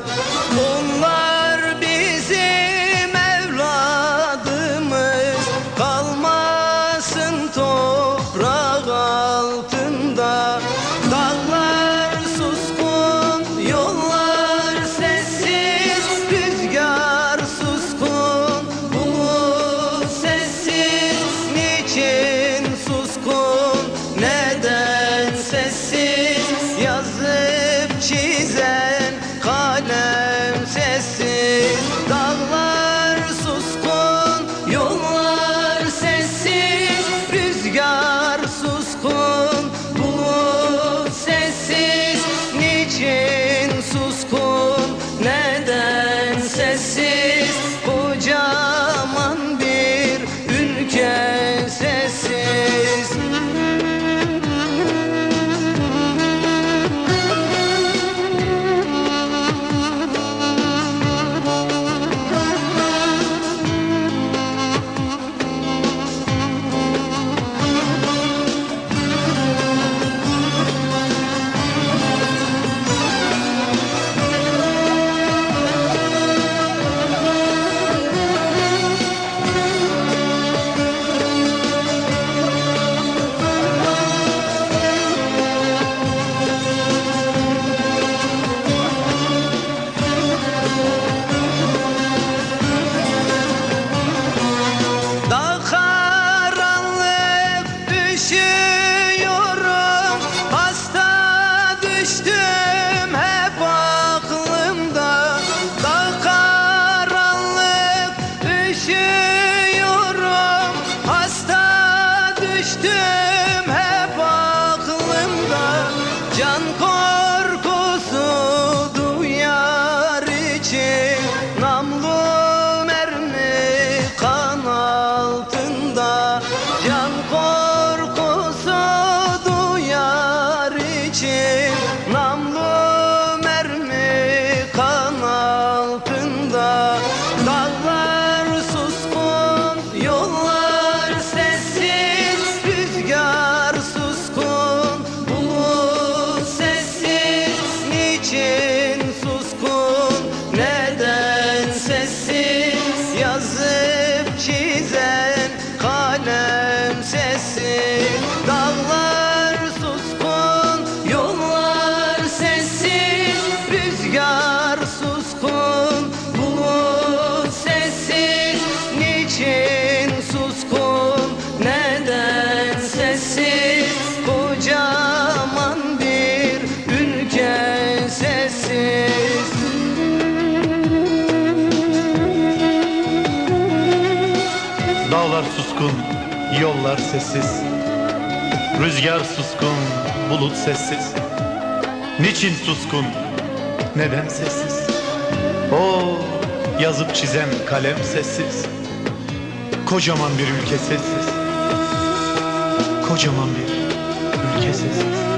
Thank you. should. sesi kocaman bir ülke sesi. Dağlar suskun, yollar sessiz. Rüzgar suskun, bulut sessiz. Niçin suskun, neden sessiz? O yazıp çizen kalem sessiz. Kocaman bir ülke sessiz kocaman bir ülke sessiz.